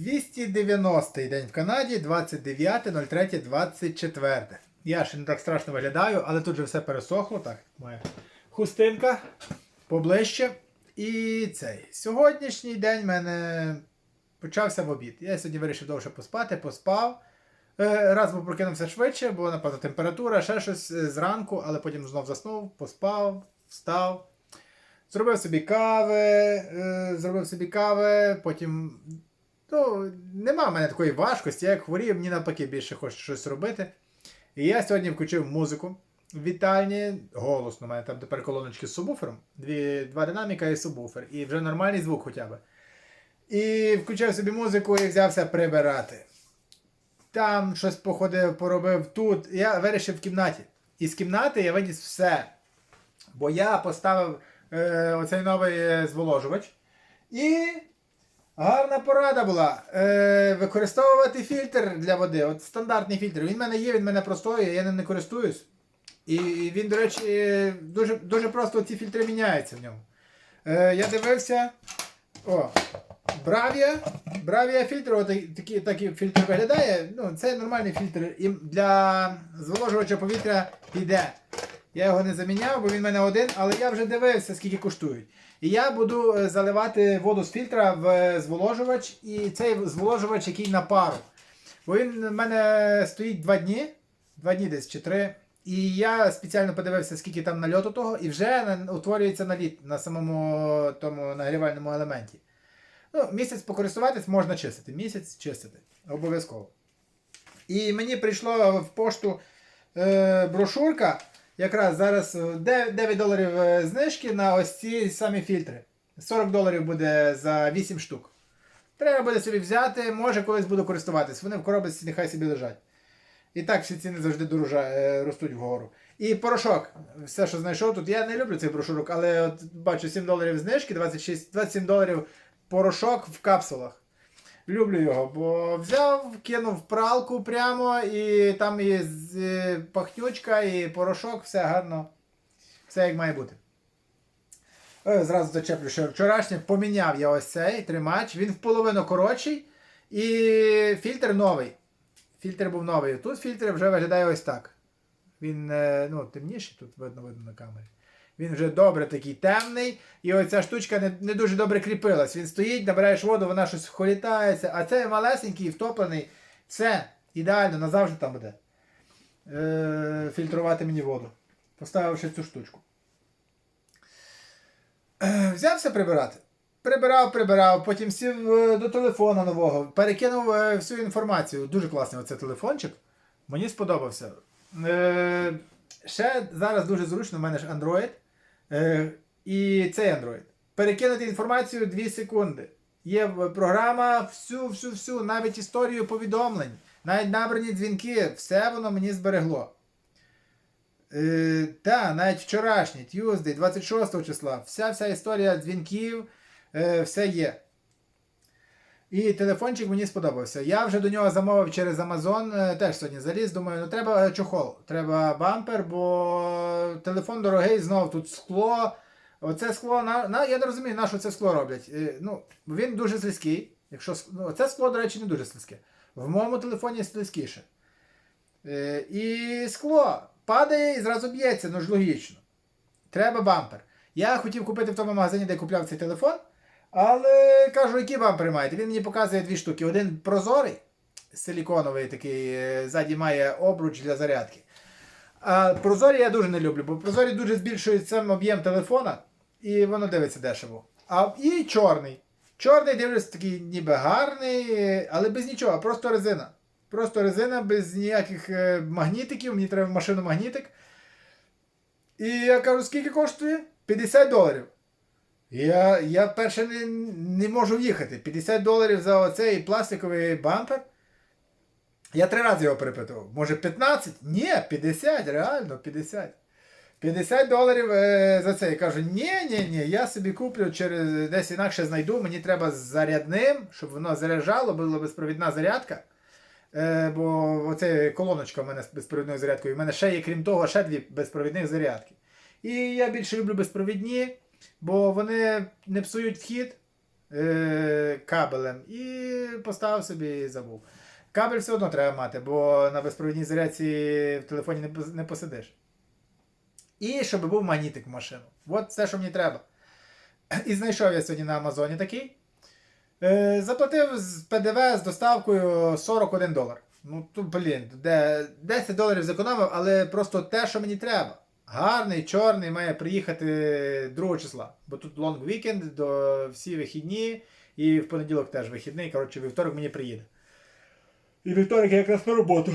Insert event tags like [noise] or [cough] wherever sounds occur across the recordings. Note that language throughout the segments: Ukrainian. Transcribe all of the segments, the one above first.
290-й день в Канаді, 29.03.24. Я ще не так страшно виглядаю, але тут же все пересохло. Так, моя хустинка поближче. І цей. Сьогоднішній день в мене почався в обід. Я сьогодні вирішив довше поспати, поспав. Е, Раз бо прокинувся швидше, бо напевно температура, ще щось е, зранку, але потім знов заснув, поспав, встав. Зробив собі кави, е, зробив собі кави, потім. Ну, нема в мене такої важкості, я як хворію, мені навпаки більше хочу щось робити. І я сьогодні включив музику в вітальні, голосно, у мене там тепер колоночки з субвуфером, дві, два динаміка і субвуфер, і вже нормальний звук хоча б. І включив собі музику і взявся прибирати. Там щось походив, поробив тут. Я вирішив в кімнаті. І з кімнати я виніс все. Бо я поставив е, оцей новий е, зволожувач. І гарна порада була е, використовувати фільтр для води. От стандартний фільтр. Він в мене є, він в мене простоює, я ним не користуюсь. І він, до речі, дуже, дуже просто ці фільтри міняються в ньому. Е, я дивився. О, Бравія. Бравія фільтр, от такий, такий фільтр виглядає. Ну, це нормальний фільтр. І для зволожувача повітря піде. Я його не заміняв, бо він в мене один, але я вже дивився, скільки коштують. І я буду е, заливати воду з фільтра в е, зволожувач, і цей зволожувач, який на пару. Бо він в мене стоїть два дні, два дні десь чи три. І я спеціально подивився, скільки там нальоту того, і вже утворюється наліт на самому тому нагрівальному елементі. Ну, місяць покористуватись можна чистити. Місяць чистити. Обов'язково. І мені прийшла в пошту е, брошурка. Якраз зараз е, 9 доларів е, знижки на ось ці самі фільтри. 40 доларів буде за 8 штук. Треба буде собі взяти, може колись буду користуватись. Вони в коробці нехай собі лежать. І так всі ціни завжди дорожа, е, ростуть вгору. І порошок. Все, що знайшов тут. Я не люблю цих брошурок, але от бачу 7 доларів знижки, 26, 27 доларів порошок в капсулах. Люблю його, бо взяв, кинув пралку прямо, і там з- е, пахнючка, і порошок, все гарно. Все як має бути. Е, Зразу зачеплю, що вчорашнє поміняв я ось цей тримач. Він в половину коротший, і фільтр новий. Фільтр був новий. Тут фільтр вже виглядає ось так. Він е, ну, темніший, тут видно видно на камері. Він вже добре такий темний, і оця штучка не, не дуже добре кріпилась. Він стоїть, набираєш воду, вона щось холітається, а цей малесенький, втоплений, все, ідеально, назавжди там буде. Е, фільтрувати мені воду. Поставив ще цю штучку. Е, взявся прибирати. Прибирав, прибирав, потім сів е, до телефона нового, перекинув е, всю інформацію. Дуже класний оцей телефончик. Мені сподобався. Е, ще зараз дуже зручно, в мене ж Android. Е, і цей Android. Перекинути інформацію 2 секунди. Є програма всю, всю, всю, навіть історію повідомлень, навіть набрані дзвінки, все воно мені зберегло. Е, та, навіть вчорашній, Tuesday, 26 числа, вся вся історія дзвінків, е, все є. І телефончик мені сподобався. Я вже до нього замовив через Amazon, е, теж сьогодні заліз. Думаю, ну треба е, чохол, треба бампер, бо телефон дорогий, знов тут скло. Оце скло, на, на, я не розумію, на що це скло роблять. Е, ну, він дуже слизький. Якщо, ну, це скло, до речі, не дуже слизьке. В моєму телефоні слизькіше. І скло падає і зразу б'ється, ну ж логічно. Треба бампер. Я хотів купити в тому магазині, де купляв цей телефон, але кажу, які бампери маєте. Він мені показує дві штуки. Один прозорий, силіконовий такий, е, ззаді має обруч для зарядки. А прозорі я дуже не люблю, бо прозорі дуже збільшують сам об'єм телефона, і воно дивиться дешево. А і чорний. Чорний дивлюсь такий ніби гарний, але без нічого, просто резина. Просто резина без ніяких е, магнітиків, мені треба в машину магнітик. І я кажу, скільки коштує? 50 доларів. Я, я перше не, не можу їхати. 50 доларів за оцей пластиковий бампер. Я три рази його перепитував. Може 15? Ні, 50, реально 50. 50 доларів е, за це. Я кажу, ні, ні, ні, я собі куплю через десь інакше знайду. Мені треба з зарядним, щоб воно заряджало, була безпровідна зарядка. Е, бо оце колоночка в мене з безпровідною зарядкою. У мене ще є, крім того, ще дві безпровідних зарядки. І я більше люблю безпровідні, бо вони не псують вхід. е, кабелем і поставив собі і забув. Кабель все одно треба мати, бо на безпровідній зарядці в телефоні не, не посидиш. І щоб був магнітик в машину. От все, що мені треба. І знайшов я сьогодні на Амазоні такий. Е, заплатив з ПДВ з доставкою 41 долар. Ну, то, блін, де 10 доларів зекономив, але просто те, що мені треба. Гарний, чорний, має приїхати 2 числа. Бо тут лонг вікенд, до всі вихідні, і в понеділок теж вихідний. Коротше, вівторок мені приїде. І вівторок я якраз на роботу.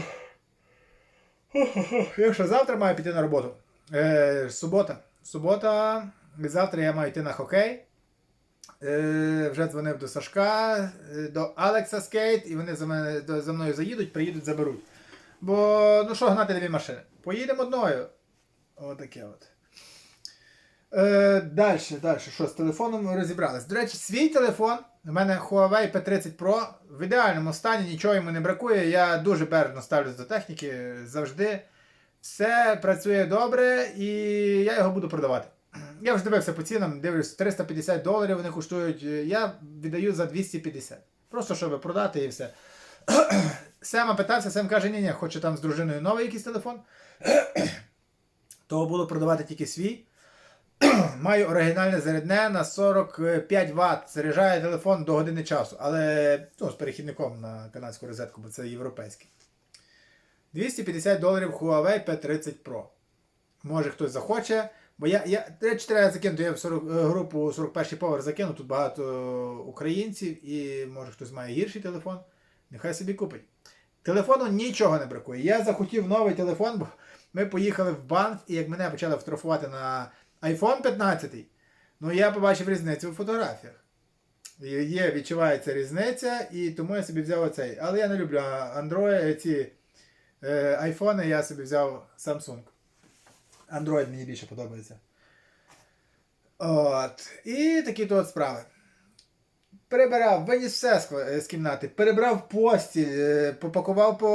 Якщо завтра маю піти на роботу. Е, субота. Субота. Завтра я маю йти на хокей. Е, вже дзвонив до Сашка, е, до Алекса Скейт, і вони за, мене, за мною заїдуть, приїдуть, заберуть. Бо, ну що гнати дві машини? Поїдемо одною. Отаке от. Е, далі, далі, що з телефоном розібрались. До речі, свій телефон, у мене Huawei P30 Pro в ідеальному стані, нічого йому не бракує. Я дуже бережно ставлюсь до техніки завжди. Все працює добре і я його буду продавати. Я вже дивився по цінам, дивлюсь, 350 доларів вони коштують. Я віддаю за 250. Просто щоб продати і все. Сема питався, Сем каже, ні, ні, хоче там з дружиною новий якийсь телефон. То буду продавати тільки свій. [clears throat] Маю оригінальне зарядне на 45 Вт. Заряджає телефон до години часу, але ну, з перехідником на канадську розетку, бо це європейський. 250 доларів Huawei P30 Pro. Може хтось захоче. Бо я, я до речі, треба закинути, я в 40, е, групу 41 поверх закину, тут багато е, українців і може хтось має гірший телефон. Нехай собі купить. Телефону нічого не бракує. Я захотів новий телефон, бо ми поїхали в банк, і як мене почали фотографувати на iPhone 15, ну я побачив різницю в фотографіях. Є, відчувається різниця, і тому я собі взяв оцей. Але я не люблю Android, ці е, айфони, я собі взяв Samsung. Android мені більше подобається. От. І такі то от справи. Перебирав, виніс все з кімнати, перебрав постіль, е, попакував по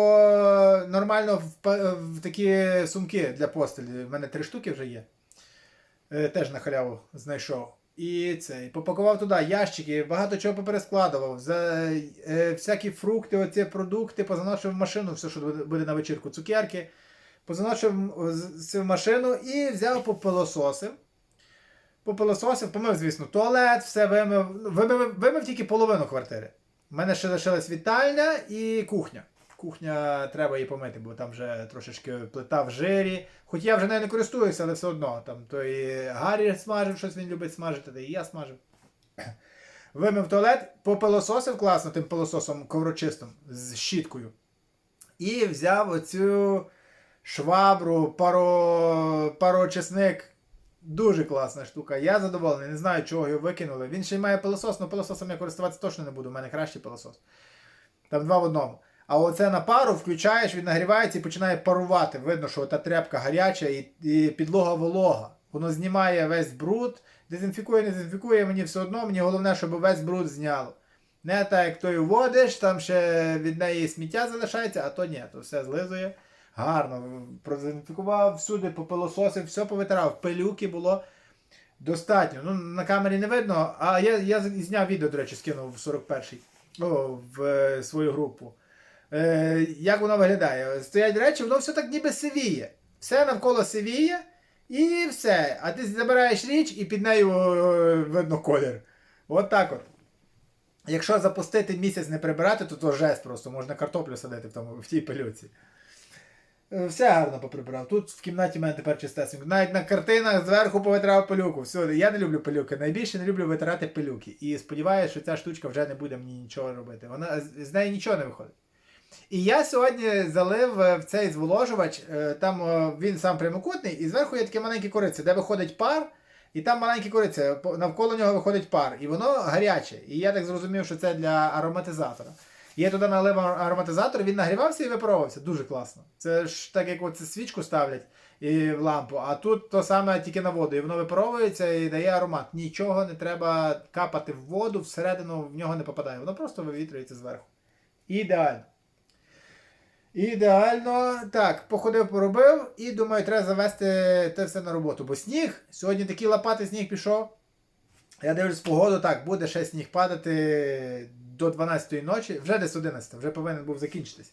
нормально в, в такі сумки для постелі. У мене три штуки вже є. Е, Теж на халяву знайшов. І цей. Попакував туди ящики, багато чого поперескладував. За, е, всякі фрукти, оці продукти, позаношив в машину, все, що буде- на вечірку, цукерки. З- в машину і взяв попилососив. Попилососив, помив, звісно, туалет, все вимив. Вимив, вимив тільки половину квартири. У мене ще лишилась вітальня і кухня. Кухня треба її помити, бо там вже трошечки плита в жирі. Хоч я вже нею не користуюся, але все одно. Там то Гаррі смажив, щось він любить смажити, та і я смажив. [clears throat] Вимив туалет, попилососив класно тим пилососом коврочистим з щіткою. І взяв оцю швабру, паро, пароочисник. Дуже класна штука. Я задоволений, не знаю, чого його викинули. Він ще й має пилосос, але пилососом я користуватися точно не буду. У мене кращий пилосос. Там два в одному. А оце на пару включаєш, він нагрівається і починає парувати. Видно, що та тряпка гаряча і, і підлога волога. Воно знімає весь бруд, дезінфікує, не дезінфікує, мені все одно, мені головне, щоб весь бруд зняло. Не так, як той водиш, там ще від неї сміття залишається, а то ні, то все злизує. Гарно. Продезінфікував всюди, попилососив, все повитирав. Пилюки було достатньо. Ну, на камері не видно, а я, я зняв відео, до речі, скинув в 41-й, о, в е, свою групу. Е, як воно виглядає? Стоять речі, воно все так ніби сивіє. Все навколо сивіє і все. А ти забираєш річ і під нею е, видно колір. От так от. Якщо запустити місяць не прибирати, то то жест просто, можна картоплю садити в, тому, в тій пилюці. Е, Все гарно поприбирав. Тут в кімнаті в мене тепер чистесенько. Навіть на картинах зверху повитрав пилюку. Все, я не люблю пилюки. Найбільше не люблю витирати пилюки. І сподіваюся, що ця штучка вже не буде мені нічого робити. Вона з- неї нічого не виходить. І я сьогодні залив е, в цей зволожувач, е, там він сам прямокутний, і зверху є таке маленьке корице, де виходить пар, і там маленьке корице, навколо нього виходить пар, і воно гаряче. І я так зрозумів, що це для ароматизатора. Я туди налив ароматизатор, він нагрівався і випаровувався. Дуже класно. Це ж так, як оце свічку ставлять і в лампу, а тут то саме тільки на воду. І воно випаровується і дає аромат. Нічого не треба капати в воду, всередину в нього не попадає. Воно просто вивітрюється зверху. Ідеально. Ідеально. Так, походив, поробив і думаю, треба завести те все на роботу. Бо сніг, сьогодні такий лопатий сніг пішов. Я дивлюсь погоду, так, буде ще сніг падати до 12-ї ночі, вже десь 11, вже повинен був закінчитись.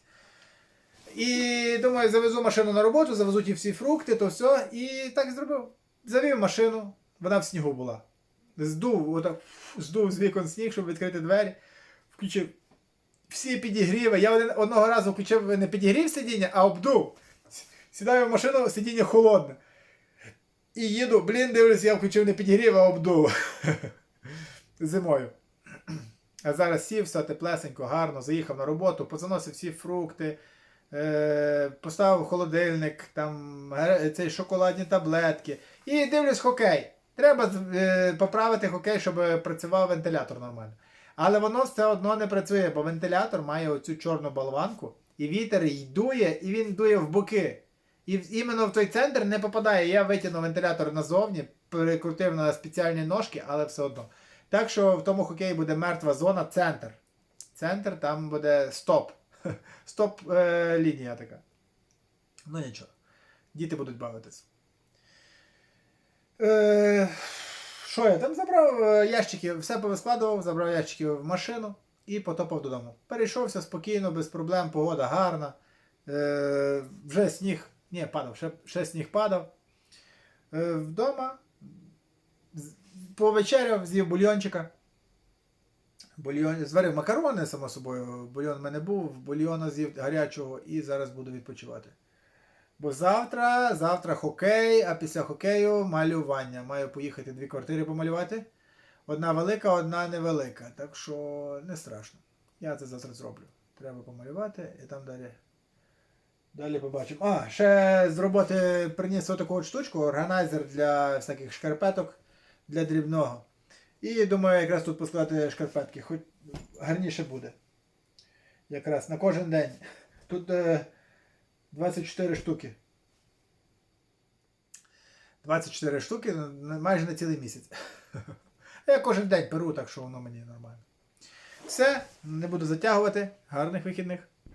І думаю, завезу машину на роботу, завезу ті всі фрукти, то все. І так зробив. Завів машину, вона в снігу була. Здув, отак, здув з вікон сніг, щоб відкрити двері, включив всі підігріви. Я один, одного разу включив не підігрів сидіння, а обдув. Сідаю в машину, сидіння холодне. І їду, блін, дивлюсь, я включив не підігрів, а обдув. [laughs] Зимою. А зараз сів, все теплесенько, гарно, заїхав на роботу, позаносив всі фрукти, е, поставив холодильник, там цей шоколадні таблетки. І дивлюсь хокей. Треба е, поправити хокей, щоб працював вентилятор нормально. Але воно все одно не працює, бо вентилятор має оцю чорну болванку, і вітер й дує, і він дує в боки. І іменно в той центр не попадає. Я витягнув вентилятор назовні, перекрутив на спеціальні ножки, але все одно. Так що в тому хокеї буде мертва зона, центр. Центр там буде стоп. [laughs] Стоп е, така. Ну нічого. Діти будуть бавитись. Е, що я там забрав е, ящики, все повискладував, забрав ящики в машину і потопав додому. Перейшовся спокійно, без проблем, погода гарна. Е, вже сніг. Ні, падав, ще, ще сніг падав. Е, вдома повечеряв, з'їв бульйончика. Бульйон, зварив макарони, само собою. Бульйон в мене був, бульйона з'їв гарячого і зараз буду відпочивати. Бо завтра, завтра хокей, а після хокею малювання. Маю поїхати дві квартири помалювати. Одна велика, одна невелика. Так що не страшно. Я це завтра зроблю. Треба помалювати і там далі. Далі побачимо. А, ще з роботи приніс отаку от штучку, органайзер для всяких шкарпеток для дрібного. І думаю, якраз тут поскладати шкарпетки, хоч гарніше буде. Якраз на кожен день. Тут е, 24 штуки. 24 штуки майже на цілий місяць. [laughs] Я кожен день беру, так що воно мені нормально. Все, не буду затягувати. Гарних вихідних.